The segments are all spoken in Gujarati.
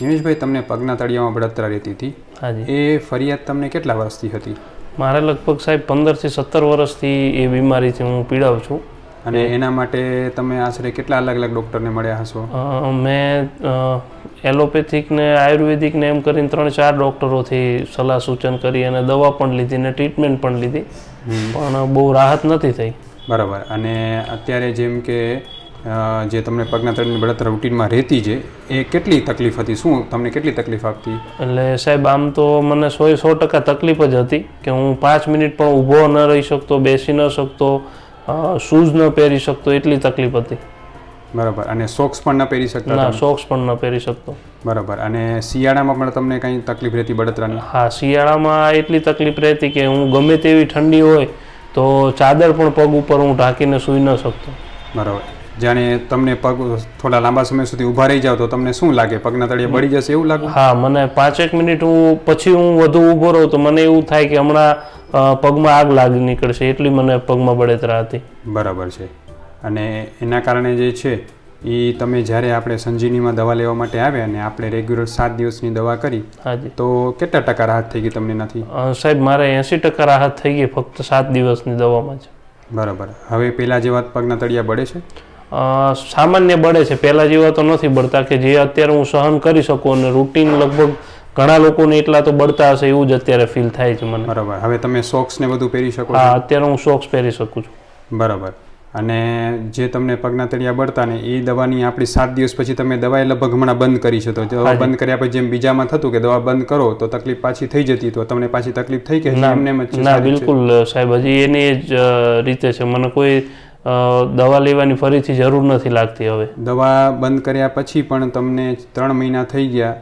દિનેશભાઈ તમને પગના તળિયામાં બળતરા રહેતી હતી. હાજી. એ ફરિયાદ તમને કેટલા વર્ષથી હતી? મારે લગભગ સાહેબ પંદરથી સત્તર વર્ષથી એ બીમારીથી હું પીડાઉં છું. અને એના માટે તમે આશરે કેટલા અલગ અલગ ડૉક્ટરને મળ્યા હશો? અ, મેં એલોપેથિક ને આયુર્વેદિક ને એમ કરીને ત્રણ ચાર ડૉક્ટરોથી સલાહ સૂચન કરી અને દવા પણ લીધી ને ટ્રીટમેન્ટ પણ લીધી. પણ બહુ રાહત નથી થઈ. બરાબર. અને અત્યારે જેમ કે અ, જે તમને પગના તળની બળતરા રૂટીનમાં રહેતી છે એ કેટલી તકલીફ હતી? શું તમને કેટલી તકલીફ આપતી? એટલે સાહેબ આમ તો મને સો સો ટકા તકલીફ જ હતી કે હું પાંચ મિનિટ પણ ઊભો ન રહી શકતો બેસી ન શકતો શૂઝ ન પહેરી શકતો એટલી તકલીફ હતી. બરાબર. અને સોક્સ પણ ન પહેરી શકતા ના સોક્સ પણ ન પહેરી શકતો. બરાબર. અને શિયાળામાં પણ તમને કંઈ તકલીફ રહેતી બળતરાની? હા શિયાળામાં એટલી તકલીફ રહેતી કે હું ગમે તેવી ઠંડી હોય તો ચાદર પણ પગ ઉપર હું ઢાંકીને સૂઈ ન શકતો. બરાબર. જાણે તમને પગ થોડા લાંબા સમય સુધી ઊભા રહી જાવ તો તમને શું લાગે? પગના તળિયે બળી જશે એવું લાગે? હા મને પાંચેક મિનિટ હું પછી હું વધુ ઊભો રહું તો મને એવું થાય કે હમણાં પગમાં આગ લાગી નીકળશે. એટલી મને પગમાં બળતરા હતી. બરાબર છે. અને એના કારણે જે છે એ તમે જ્યારે આપણે સંજીવનીમાં દવા લેવા માટે આવ્યા અને આપણે રેગ્યુલર સાત દિવસની દવા કરી તો કેટલા ટકા રાહત થઈ ગઈ તમને નથી સાહેબ મારે એંસી ટકા રાહત થઈ ગઈ ફક્ત સાત દિવસની દવામાં જ. બરાબર. હવે પહેલાં જેવા પગના તળિયા બળે છે? સામાન્ય બળે છે. પહેલા જેવા તો નથી બળતા કે જે અત્યારે હું સહન કરી શકું અને રૂટીન લગભગ ઘણા લોકોને એટલા તો બળતા હશે એવું જ અત્યારે ફીલ થાય છે મને. બરાબર. હવે તમે સોક્સ ને બધું પહેરી શકો હા અત્યારે હું સોક્સ પહેરી શકું છું. બરાબર. અને જે તમને પગના તળિયા બળતા ને એ દવાની આપણી સાત દિવસ પછી તમે દવાએ લગભગ હમણાં બંધ કરી છે. તો દવા બંધ કર્યા પછી જેમ બીજામાં થતું કે દવા બંધ કરો તો તકલીફ પાછી થઈ જતી તો તમને પાછી તકલીફ થઈ કે ના? બિલકુલ સાહેબ હજી એની જ રીતે છે. મને કોઈ દવા લેવાની ફરીથી જરૂર નથી લાગતી હવે. દવા બંધ કર્યા પછી પણ તમને ત્રણ મહિના થઈ ગયા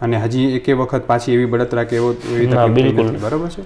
અને હજી એકે વખત પાછી એવી બળતરા કે એવો બિલકુલ. બરાબર છે?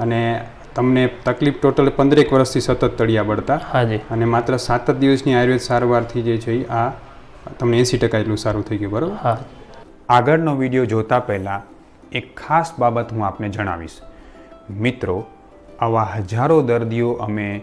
અને તમને તકલીફ ટોટલ પંદરેક વર્ષથી સતત તળિયા બળતા. હાજી અને માત્ર સાત જ દિવસની આયુર્વેદ સારવારથી જે છે આ તમને એંસી ટકા એટલું સારું થઈ ગયું બરાબર? હા. આગળનો વીડિયો જોતા પહેલાં એક ખાસ બાબત હું આપને જણાવીશ. મિત્રો આવા હજારો દર્દીઓ અમે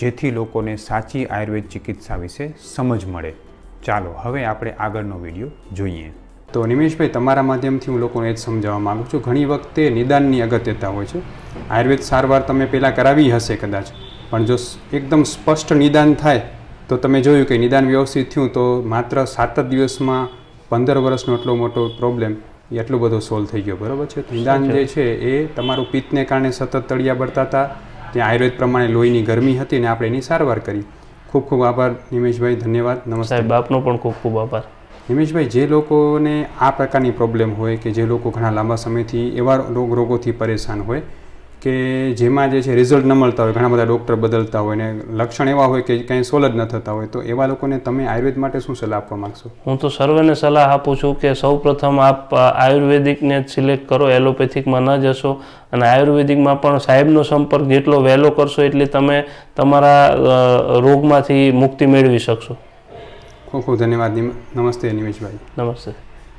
જેથી લોકોને સાચી આયુર્વેદ ચિકિત્સા વિશે સમજ મળે. ચાલો હવે આપણે આગળનો વીડિયો જોઈએ. તો નિમેશભાઈ તમારા માધ્યમથી હું લોકોને એ જ સમજાવવા માગું છું. ઘણી વખતે નિદાનની અગત્યતા હોય છે. આયુર્વેદ સારવાર તમે પહેલાં કરાવી હશે કદાચ પણ જો એકદમ સ્પષ્ટ નિદાન થાય તો તમે જોયું કે નિદાન વ્યવસ્થિત થયું તો માત્ર સાત જ દિવસમાં પંદર વર્ષનો એટલો મોટો પ્રોબ્લેમ એ એટલો બધો સોલ્વ થઈ ગયો. બરાબર છે? નિદાન જે છે એ તમારું પિત્તને કારણે સતત તળિયા બળતા હતા ત્યાં આયુર્વેદ પ્રમાણે લોહીની ગરમી હતી અને આપણે એની સારવાર કરી. ખૂબ ખૂબ આભાર નિમેશભાઈ ધન્યવાદ નમસ્તે. સાહેબ આપનો પણ ખૂબ ખૂબ આભાર. નિમેશભાઈ જે લોકોને આ પ્રકારની પ્રોબ્લેમ હોય કે જે લોકો ઘણા લાંબા સમયથી એવા રોગ રોગોથી પરેશાન હોય કે જેમાં જે છે રિઝલ્ટ ન મળતા હોય ઘણા બધા ડૉક્ટર બદલતા હોય ને લક્ષણ એવા હોય કે કંઈ સોલ જ ન થતા હોય તો એવા લોકોને તમે આયુર્વેદ માટે શું સલાહ આપવા માગશો? હું તો સર્વેને સલાહ આપું છું કે સૌ પ્રથમ આપ આયુર્વેદિકને જ સિલેક્ટ કરો એલોપેથિકમાં ન જશો અને આયુર્વેદિકમાં પણ સાહેબનો સંપર્ક જેટલો વહેલો કરશો એટલી તમે તમારા રોગમાંથી મુક્તિ મેળવી શકશો. ખૂબ ખૂબ ધન્યવાદ નમસ્તે નિમેશભાઈ નમસ્તે.